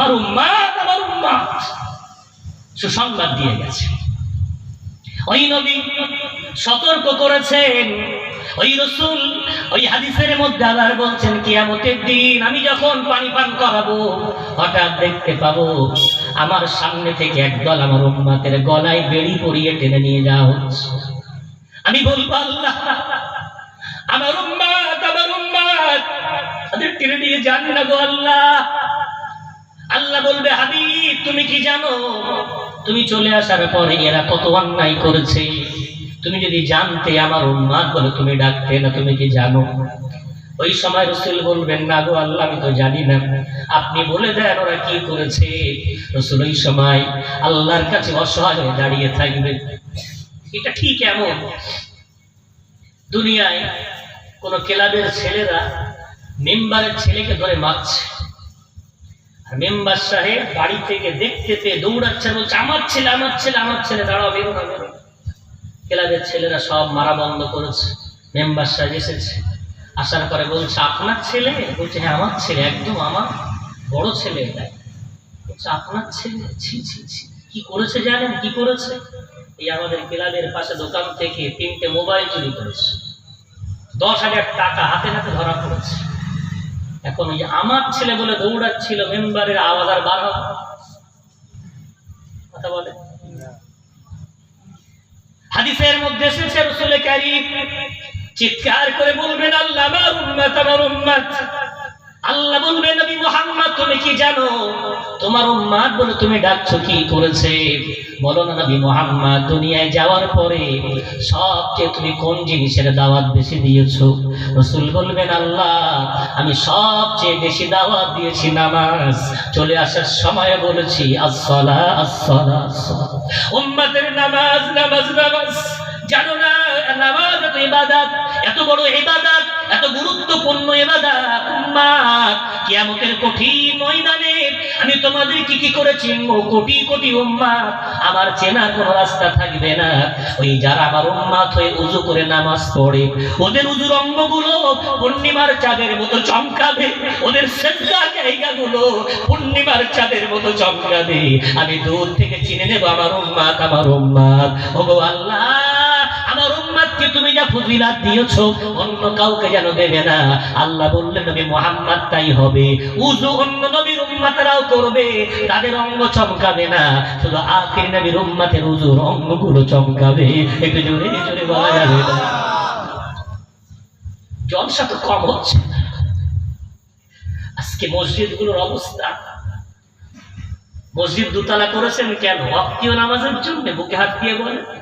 আমার উম্মাদ আমার উম্মাদ সুসংবাদ দিয়ে গেছে। ওই নবী সতর্ক করেছেন। ওই রসুল ওই হাদিসের মধ্যে আবার বলছেন, কিয়ামতের দিন আমি যখন পানি পান করাবো, হঠাৎ দেখতে পাবো আমার সামনে থেকে একদল আমার উম্মাতের গলায় বেড়ি পরিয়ে টেনে নিয়ে যাওয়া হচ্ছে। আমি বলব, আল্লাহ, আমার উম্মাত আমার উম্মাত। তাদের টেনে নিয়ে যান না গো আল্লাহ আল্লাহ। বলবে, হাবিব, তুমি কি জানো? তুমি চলে আসার পরে এরা কত অন্যায় করেছে। তুমি যদি জানতে আমার উন্মাদ বলে, তুমি ডাকতে না, তুমি কি জানো? ওই সময় রসুল বলবেন, না গো আল্লাহ, আমি তো জানি না। আপনি বলে দেন ওরা কি করেছে? রসুল ওই সময় আল্লাহর কাছে অসহায় হয়ে দাঁড়িয়ে থাকবে। এটা ঠিক এমন। দুনিয়ায় কোন ক্লাবের ছেলেরা মেম্বারের ছেলেকে ধরে মারছে। মেম্বার সাহেব বাড়ি থেকে দেখতে পেয়ে দৌড়াচ্ছে, বলছে, আমার ছেলে আমার ছেলে আমার ছেলে, দাঁড়াও, বেরো না, বেরো ক্লাবের ছেলেরা সব মারা বন্ধ করেছে। মেম্বার সাহেব এসেছে। আসার পরে বলছে, আপনার ছেলে? বলছে হ্যাঁ আমার ছেলে, একদম আমার বড় ছেলে। এটা বলছে, আপনার ছেলে? ছি ছি ছি। কি করেছে জানেন? কি করেছে? এই আমাদের ক্লাবের পাশে দোকান থেকে তিনটে মোবাইল চুরি করেছে। দশ হাজার টাকা হাতে হাতে ধরা পড়েছে। এখন ওই আমার ছেলে বলে দৌড়াচ্ছিল মেম্বারের আওয়াজ আর বার হবে? কথা বলে হাদিসের মধ্যে এসেছে রসুল কারিম চিৎকার করে বলবেন, আল্লাহ আমার উম্মত আমার উম্মত আল্লাহ বলবেন, নবী মুহাম্মদ, তুমি কি জানো? তোমার উম্মাদ বলে তুমি ডাকছো, কি করেছে? বলো না, নবী মুহাম্মদ, দুনিয়ায় যাওয়ার পরে সবচেয়ে তুমি কোন জিনিসের দাওয়াত বেশি দিয়েছ? রসুল বলবেন, আল্লাহ, আমি সবচেয়ে বেশি দাওয়াত দিয়েছি নামাজ। চলে আসার সময় বলেছি আসলা আসসালা উম্মতের নামাজ নামাজ নামাজ। জানো না, নামাজ এত ইবাদত, এত বড় ইবাদত এত গুরুত্বপূর্ণ ইবাদত উম্মাত কিয়ামতের কঠিন ময়দানে আমি তোমাদের কি কি করে চিনবো কোটি কোটি উম্মাত আমার চেনার কোনো রাস্তা থাকবে না। ওই যারা আমার উম্মাত হয়ে উজু করে নামাজ পড়ে, ওদের উজুর অঙ্গগুলো পূর্ণিমার চাঁদের মতো চমকাবে, ওদের সেজদা জায়গাগুলো পূর্ণিমার চাঁদের মতো চমকাবে। আমি দূর থেকে চিনে নেব আমার উম্মাত আমার উম্মাত। ওগো আল্লাহ উম্মাদকে তুমি যা ফজিলাত দিয়েছ? অন্য কাউকে যেন দেবে না। আল্লাহ বললেন, নবী মোহাম্মদ, তাই হবে। উজু অন্য নবীর উম্মাতেরাও করবে। তাদের অঙ্গ চমকাবে না। শুধু আখির নবীর উম্মাতের উজুর অঙ্গগুলো চমকাবে। একটু জোরে জোরে বলা যাবে জলসা তো কম হচ্ছে। আজকে মসজিদগুলোর অবস্থা। মসজিদ দুতলা করেছেন কেন? অপ্রিয় নামাজের জন্য বুকে হাত দিয়ে বলে জুমা